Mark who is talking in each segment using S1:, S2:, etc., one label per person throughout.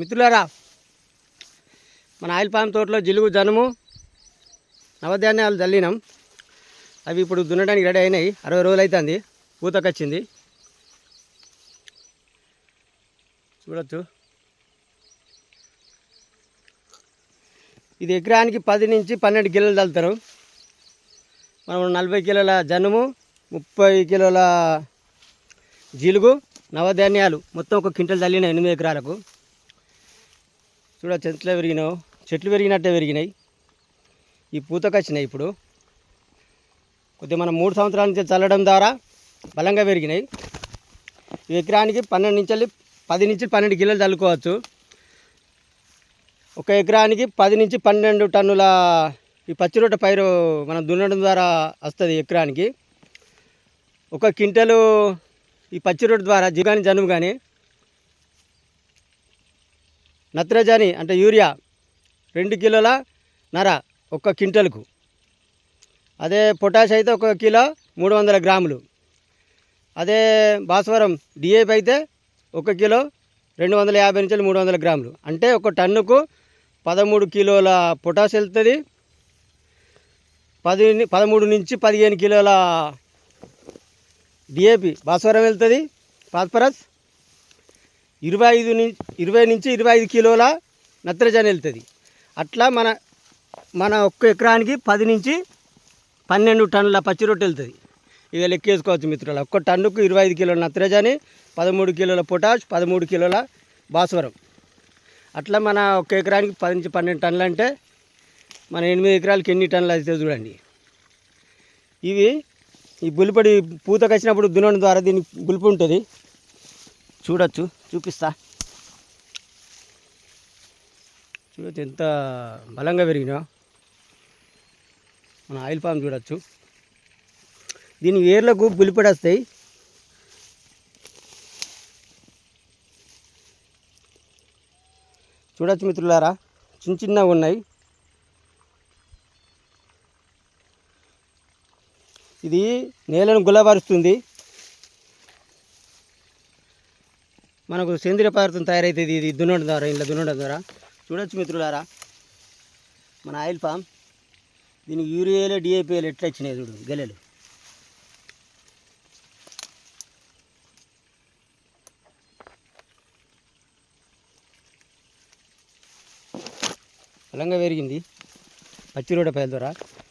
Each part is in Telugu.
S1: మిత్రులారా మన ఆయిల్ పామ్ తోటలో జిలుగు జనము నవధాన్యాలు చల్లినాం అవి ఇప్పుడు దున్నడానికి రెడీ అయినాయి. అరవై రోజులు అవుతుంది పూతకొచ్చింది. చూడొచ్చు. ఇది ఎకరానికి పది నుంచి పన్నెండు కిలోలు చల్లుతారు మనం నలభై కిలోల జనుము ముప్పై కిలోల జీలుగు నవధాన్యాలు. మొత్తం ఒక క్వింటల్ చల్లినాయి ఎనిమిది ఎకరాలకు. చూడ చెట్లు పెరిగినావు. చెట్లు పెరిగినట్టే పెరిగినాయి. ఈ పూతకొచ్చినాయి ఇప్పుడు. కొద్దిగా మనం మూడు సంవత్సరాల నుంచి చల్లడం ద్వారా బలంగా పెరిగినాయి. ఈ ఎకరానికి పన్నెండు నుంచి వెళ్ళి పది నుంచి పన్నెండు కిలోలు చల్లుకోవచ్చు. ఒక ఎకరానికి పది నుంచి పన్నెండు టన్నుల ఈ పచ్చిరొట్ట పైరు మనం దున్నడం ద్వారా వస్తుంది ఎకరానికి. ఒక క్వింటలు ఈ పచ్చిరొట్ట ద్వారా జిగాని జనుము కానీ నత్రజని అంటే యూరియా రెండు కిలోల నర ఒక్క క్వింటల్కు. అదే పొటాష్ అయితే ఒక కిలో మూడు వందల గ్రాములు. అదే భాస్వరం డిఏపి అయితే ఒక కిలో రెండు వందల యాభై నుంచి మూడు వందల గ్రాములు. అంటే ఒక టన్నుకు పదమూడు కిలోల పొటాష్ వెళ్తుంది. పది పదమూడు నుంచి పదిహేను కిలోల డిఏపి భాస్వరం వెళ్తుంది. ఫాస్ఫరస్ ఇరవై ఐదు నుంచి ఇరవై నుంచి ఇరవై ఐదు కిలోల నత్రజని వెళ్తుంది. అట్లా మన మన ఒక్క ఎకరానికి పది నుంచి పన్నెండు టన్నుల పచ్చి రొట్టె వెళ్తుంది. ఇక లెక్కేసుకోవచ్చు మిత్రులు ఒక్క టన్నుకు ఇరవై ఐదు కిలోల నత్రజని పదమూడు కిలోల పొటాష్ పదమూడు కిలోల భాస్వరం. అట్లా మన ఒక్క ఎకరానికి పది నుంచి పన్నెండు టన్నులు అంటే మన ఎనిమిది ఎకరాలకి ఎన్ని టన్నులు అవుతుంది చూడండి. ఇవి ఈ బులిపడి పూతకు వచ్చినప్పుడు దున్నడం ద్వారా దీనికి బులిపి ఉంటుంది. చూడొచ్చు చూపిస్తా. చూడొచ్చు ఎంత బలంగా పెరిగినా మన ఆయిల్ పామ్ చూడొచ్చు. దీని వేర్లకు బులిపడి చూడొచ్చు మిత్రులారా చిన్న చిన్నగా ఉన్నాయి. ఇది నేలను గుల్లపరుస్తుంది మనకు సేంద్రియ పదార్థం తయారైతుంది ఇది దున్నడం ద్వారా ఇలా దున్నడం ద్వారా. చూడొచ్చు మిత్రులారా మన ఆయిల్ పామ్ దీనికి యూరియాలు డిఏపిఎలు ఎట్లా ఇచ్చినాయి చూడు గెలెలు. బలంగా పెరిగింది పచ్చిరోడ పైల ద్వారా.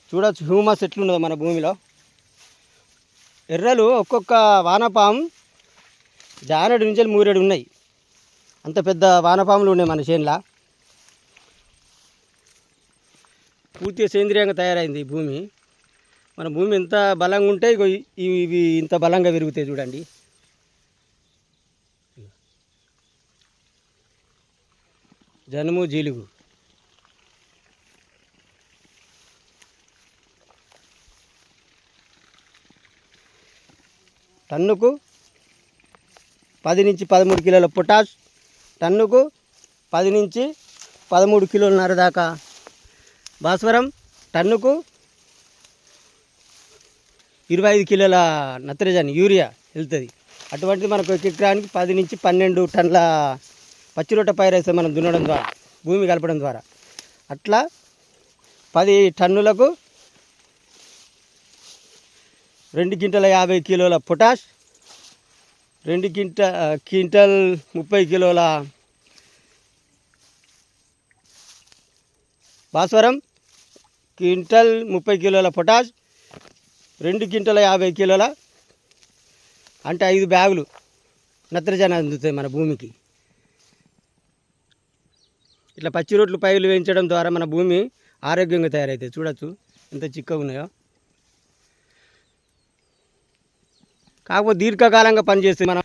S1: చూడొచ్చు హ్యూమస్ ఎట్లున్నదో మన భూమిలో. ఎర్రలు ఒక్కొక్క వానపాము జానడు నుంచి మూరేడు ఉన్నాయి. అంత పెద్ద వానపాములు ఉన్నాయి మన చేనులా. పూర్తిగా సేంద్రియంగా తయారైంది ఈ భూమి. మన భూమి ఎంత బలంగా ఉంటే ఇగో ఇవి ఇవి ఇంత బలంగా పెరుగుతాయి చూడండి. జనుము జీలుగు. టన్నుకు పది నుంచి పదమూడు కిలోల పొటాష్ టన్నుకు పది నుంచి పదమూడు కిలోలన్నర దాకా. భాస్వరం టన్నుకు ఇరవై ఐదు కిలోల నత్రజని యూరియా వెళ్తుంది. అటువంటిది మనకు ఒక ఎకరానికి పది నుంచి పన్నెండు టన్నుల పచ్చిరొట్ట పైరేస్తే మనం దున్నడం ద్వారా భూమి కలపడం ద్వారా. అట్లా పది టన్నులకు రెండు క్వింటల యాభై కిలోల పొటాష్ రెండు క్వింట క్వింటల్ ముప్పై కిలోల భాస్వరం క్వింటల్ ముప్పై కిలోల పొటాష్ రెండు క్వింటల యాభై కిలోల అంటే ఐదు బ్యాగులు నత్రజని అందుతాయి మన భూమికి. ఇట్లా పచ్చి రొట్లు పైలు వేయించడం ద్వారా మన భూమి ఆరోగ్యంగా తయారవుతాయి చూడొచ్చు ఎంత చిక్కగా ఉన్నాయో. కాకపోతే దీర్ఘకాలంగా పనిచేస్తుంది. మనం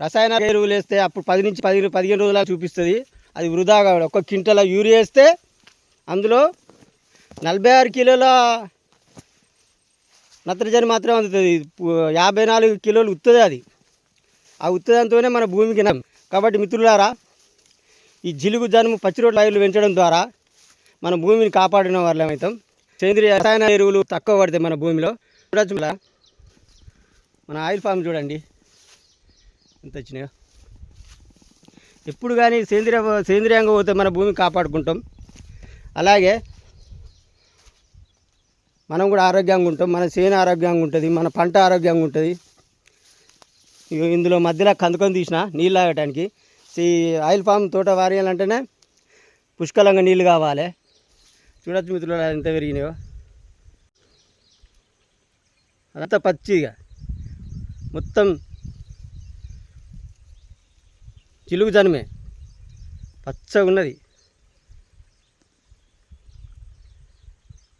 S1: రసాయన ఎరువులు వేస్తే అప్పుడు పది నుంచి పది పదిహేను రోజుల చూపిస్తుంది. అది వృధా వృధాగా ఒక క్వింటల యూరియా వేస్తే అందులో నలభై ఆరు కిలోల నత్రజని మాత్రమే అందుతుంది. యాభై నాలుగు కిలోలు ఉత్తుంది అది. ఆ ఉత్తదంతోనే మన భూమికి కాబట్టి మిత్రులారా ఈ జిలుగు జనుము పచ్చి రోడ్ల పైర్లు పెంచడం ద్వారా మన భూమిని కాపాడిన వాళ్ళం సేంద్రియ రసాయన ఎరువులు తక్కువ పడతాయి మన భూమిలో. చూడచ్చు మన ఆయిల్ ఫామ్ చూడండి. ఎంత వచ్చినాయో. ఎప్పుడు కానీ సేంద్రియ సేంద్రియంగా పోతే మన భూమిని కాపాడుకుంటాం. అలాగే మనం కూడా ఆరోగ్యంగా ఉంటాం. మన చేను ఆరోగ్యంగా ఉంటుంది. మన పంట ఆరోగ్యంగా ఉంటుంది. ఇగో ఇందులో మధ్యలో కందుకొని తీసిన నీళ్ళు తాగటానికి. ఈ ఆయిల్ ఫామ్ తోట వారేయాలంటేనే పుష్కలంగా నీళ్ళు కావాలి. చూడొచ్చు మిత్రులు ఎంత పెరిగినాయో. అదంతా పచ్చిగా. మొత్తం చిలుగు జనమే. పచ్చగా ఉన్నది.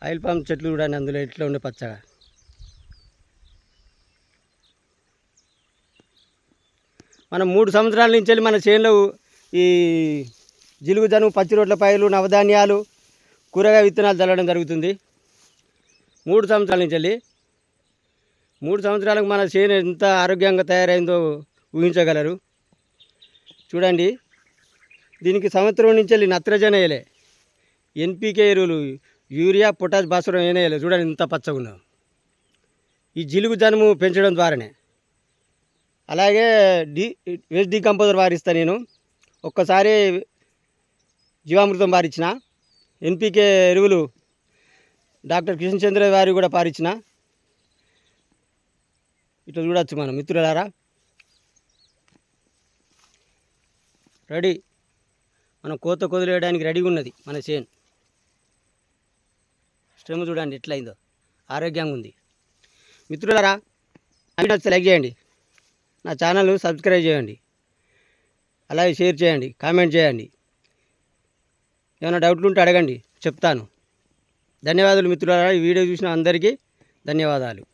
S1: ఆయిల్ పామ్ చెట్లు చూడండి అందులో ఎట్లా ఉండే పచ్చగా. మనం మూడు సంవత్సరాల నుంచి వెళ్ళి మన చేనులో ఈ జిలుగు జనుము పచ్చి రోట్ల పైలు నవధాన్యాలు కూరగాయ విత్తనాలు చల్లడం జరుగుతుంది. మూడు సంవత్సరాల నుంచి వెళ్ళి మూడు సంవత్సరాలకు మన చేను ఎంత ఆరోగ్యంగా తయారైందో ఊహించగలరు. చూడండి దీనికి సంవత్సరం నుంచి వెళ్ళి నత్రజని వేయలే ఎన్పికే ఎరువులు యూరియా పొటాష్ భాస్వరం వేయలే చూడండి ఇంత పచ్చగా ఈ జిలుగు జనుము పెంచడం ద్వారానే. అలాగే డి వేస్ట్ డీకంపోజర్ వారిస్తా నేను. ఒక్కసారి జీవామృతం వారిచ్చిన ఎన్పికే ఎరువులు డాక్టర్ కిషన్ చంద్ర వారి కూడా పారిచ్చిన. ఇటు చూడొచ్చు మనం మిత్రులారా. రెడీ. మనం కోత కొదిలేయడానికి రెడీగా ఉన్నది మన చేను. శ్రమ చూడండి ఎట్లయిందో. ఆరోగ్యంగా ఉంది. మిత్రులారా అన్ని నచ్చితే లైక్ చేయండి. నా ఛానల్ సబ్స్క్రైబ్ చేయండి. అలాగే షేర్ చేయండి కామెంట్ చేయండి. ఏమైనా డౌట్లు ఉంటే అడగండి చెప్తాను. ధన్యవాదాలు మిత్రులారా. ఈ వీడియో చూసిన అందరికీ ధన్యవాదాలు.